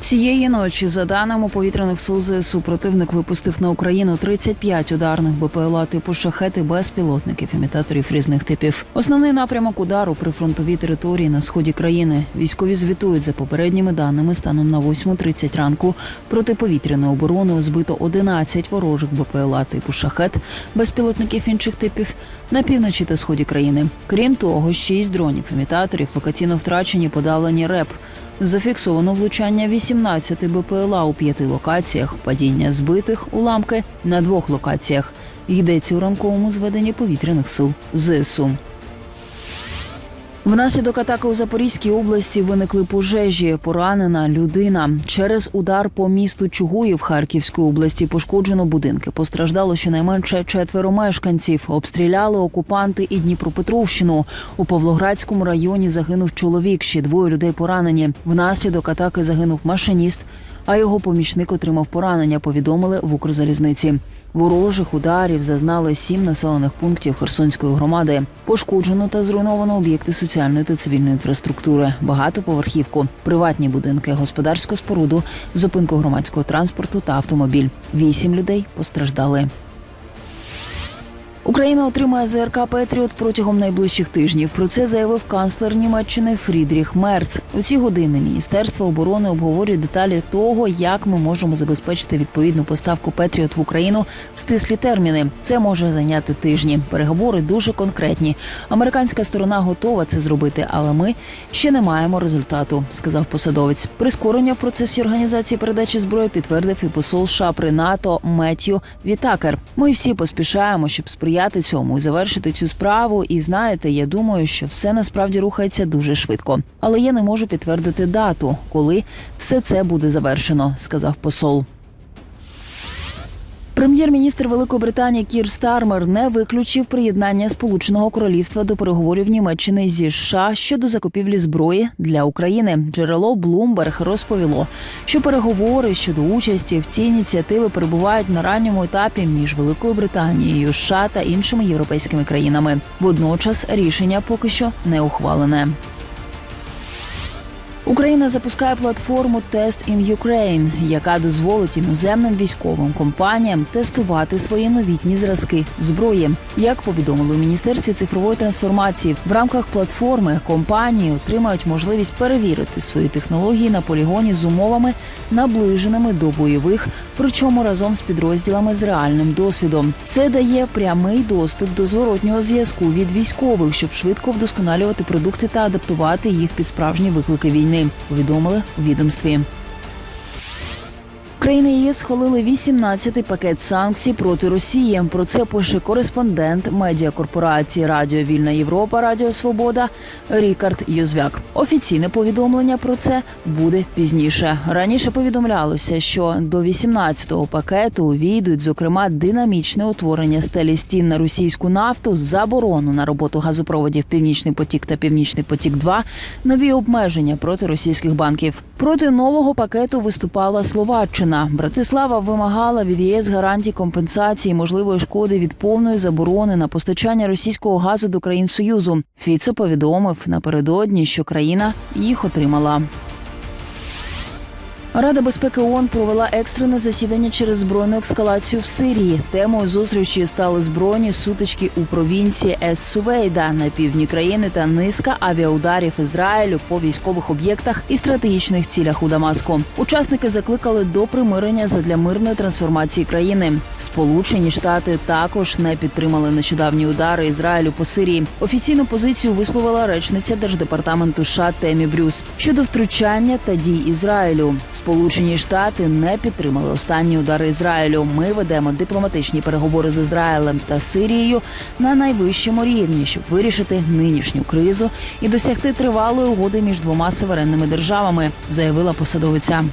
Цієї ночі, за даними повітряних сил ЗСУ, противник випустив на Україну 35 ударних БПЛА типу шахети безпілотників, імітаторів різних типів. Основний напрямок удару при фронтовій території на сході країни. Військові звітують за попередніми даними станом на 8.30 ранку. Протиповітряною обороною збито 11 ворожих БПЛА типу шахет, безпілотників інших типів на півночі та сході країни. Крім того, 6 дронів імітаторів локаційно втрачені, подавлені РЕП. Зафіксовано влучання 18 БПЛА у п'яти локаціях, падіння збитих уламки на двох локаціях. Йдеться у ранковому зведенні повітряних сил ЗСУ. Внаслідок атаки у Запорізькій області виникли пожежі. Поранена людина. Через удар по місту Чугуїв Харківської області пошкоджено будинки. Постраждало щонайменше четверо мешканців. Обстріляли окупанти і Дніпропетровщину. У Павлоградському районі загинув чоловік. Ще двоє людей поранені. Внаслідок атаки загинув машиніст. А його помічник отримав поранення. Повідомили в Укрзалізниці. Ворожих ударів зазнали сім населених пунктів Херсонської громади. Пошкоджено та зруйновано об'єкти соціальної та цивільної інфраструктури, багатоповерхівку, приватні будинки, господарську споруду, зупинку громадського транспорту та автомобіль. Вісім людей постраждали. Україна отримає ЗРК Петріот протягом найближчих тижнів. Про це заявив канцлер Німеччини Фрідріх Мерц. У ці години Міністерство оборони обговорює деталі того, як ми можемо забезпечити відповідну поставку Петріот в Україну в стислі терміни. Це може зайняти тижні. Переговори дуже конкретні. Американська сторона готова це зробити, але ми ще не маємо результату, сказав посадовець. Прискорення в процесі організації передачі зброї підтвердив і посол США при НАТО Меттью Вітакер. Ми всі поспішаємо, щоб сприяти цьому і завершити цю справу. І знаєте, я думаю, що все насправді рухається дуже швидко. Але я не можу підтвердити дату, коли все це буде завершено, сказав посол. Прем'єр-міністр Великої Британії Кір Стармер не виключив приєднання Сполученого Королівства до переговорів Німеччини зі США щодо закупівлі зброї для України. Джерело Bloomberg розповіло, що переговори щодо участі в цій ініціативі перебувають на ранньому етапі між Великою Британією, США та іншими європейськими країнами. Водночас рішення поки що не ухвалене. Україна запускає платформу Test in Ukraine, яка дозволить іноземним військовим компаніям тестувати свої новітні зразки зброї. Як повідомили у міністерстві цифрової трансформації, в рамках платформи компанії отримають можливість перевірити свої технології на полігоні з умовами, наближеними до бойових, причому разом з підрозділами з реальним досвідом. Це дає прямий доступ до зворотнього зв'язку від військових, щоб швидко вдосконалювати продукти та адаптувати їх під справжні виклики війни. Повідомили у відомстві. Країни ЄС схвалили 18-й пакет санкцій проти Росії. Про це пише кореспондент медіакорпорації Радіо Вільна Європа Радіо Свобода Рікард Юзвяк. Офіційне повідомлення про це буде пізніше. Раніше повідомлялося, що до 18-го пакету увійдуть, зокрема, динамічне утворення стелі стін на російську нафту, заборону на роботу газопроводів Північний потік та Північний потік 2 нові обмеження проти російських банків. Проти нового пакету виступала Словаччина. Братислава вимагала від ЄС гарантій компенсації можливої шкоди від повної заборони на постачання російського газу до країн Союзу. Фіцо повідомив напередодні, що країна їх отримала. Рада безпеки ООН провела екстрене засідання через збройну ескалацію в Сирії. Темою зустрічі стали збройні сутички у провінції Ес-Сувейда на півдні країни та низка авіаударів Ізраїлю по військових об'єктах і стратегічних цілях у Дамаску. Учасники закликали до примирення задля мирної трансформації країни. Сполучені Штати також не підтримали нещодавні удари Ізраїлю по Сирії. Офіційну позицію висловила речниця держдепартаменту США Темі Брюс щодо втручання та дій Ізраїлю. Сполучені Штати не підтримали останні удари Ізраїлю. Ми ведемо дипломатичні переговори з Ізраїлем та Сирією на найвищому рівні, щоб вирішити нинішню кризу і досягти тривалої угоди між двома суверенними державами, заявила посадовиця.